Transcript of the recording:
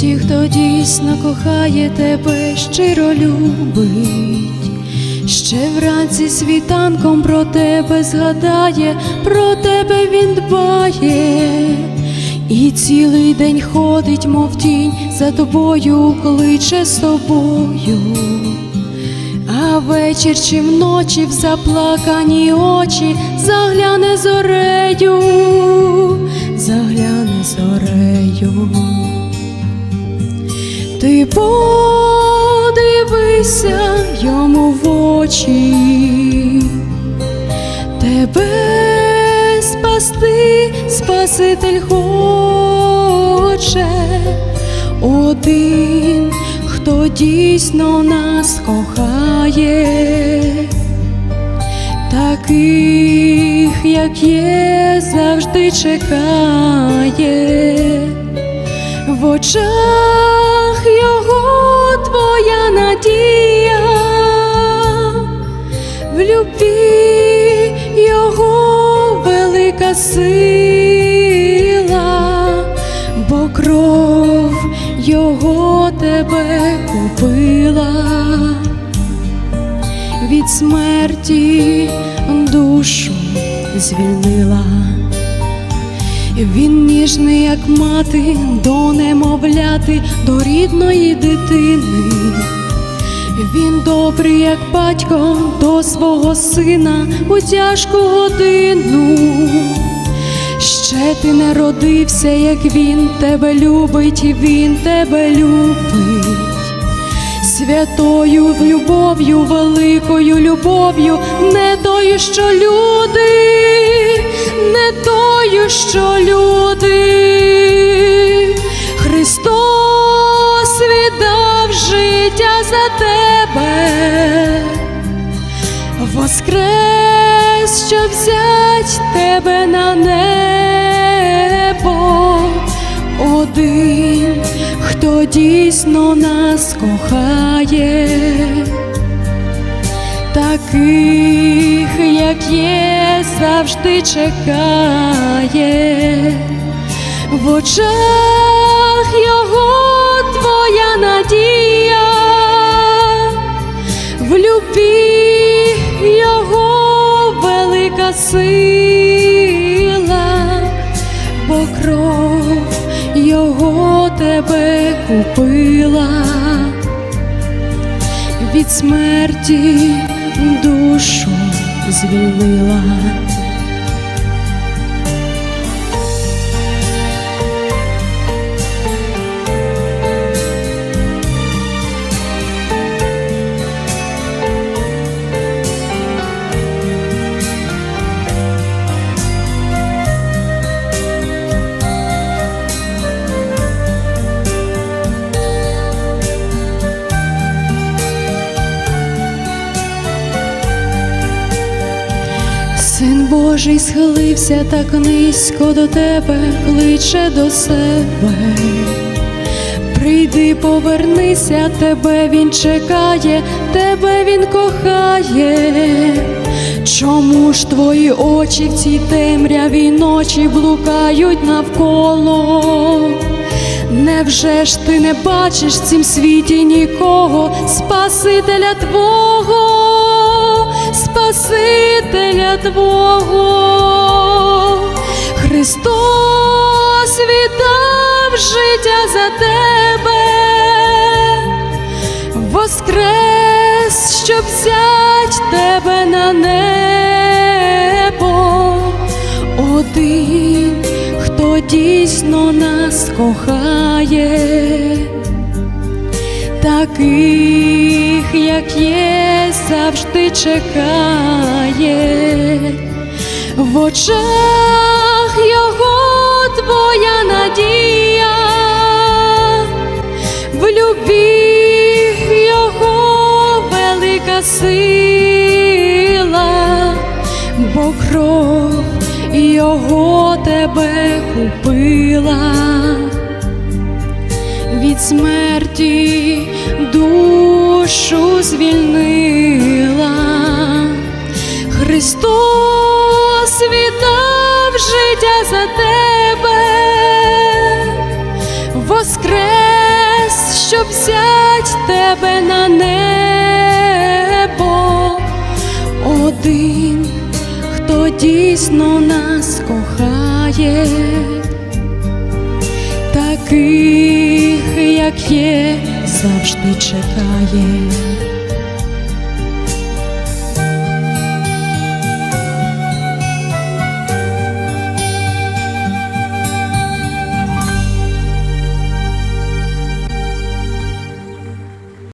ті, хто дійсно кохає тебе, щиро любить. Ще вранці світанком про тебе згадає, про тебе він дбає, і цілий день ходить, мов тінь, за тобою кличе з тобою. А вечір чи вночі в заплакані очі загляне зорею, загляне зорею. Ти подивися йому в очі, тебе спасти, Спаситель хоче. Один, хто дійсно нас кохає, таких, як є, завжди чекає в очах його твоя надія, в любві його велика сила, бо кров його тебе купила від смерті душу звільнила. Він ніжний, як мати, до немовляти, до рідної дитини. Він добрий, як батько, до свого сина у тяжку годину. Ще ти не родився, як він тебе любить, і він тебе любить. Святою любов'ю, великою любов'ю, не тою, що люди, не тою, що люди. Христос віддав життя за тебе, воскрес, щоб взять тебе на небо. Один, хто дійсно нас кохає, таких, як є, завжди чекає, в очах його твоя надія, в любві його велика сила, бо кров його тебе купила. Від смерті душу звільнила. Божий схилився так низько до тебе, кличе до себе. Прийди, повернися, тебе він чекає, тебе він кохає. Чому ж твої очі в цій темрявій ночі блукають навколо? Невже ж ти не бачиш в цім світі нікого, Спасителя Твого, Спасителя Твого, Христос віддав життя за тебе, воскрес, щоб взять тебе на небо, один, хто дійсно нас кохає, таких, як є, завжди чекає, в очах його твоя надія, в любві його велика сила, бо кров його тебе купила. Від смерті душу звільнила. Христос віддав життя за тебе, воскрес. щоб взять тебе на небо. Один, хто дійсно нас кохає, таких, як є, завжди чекає.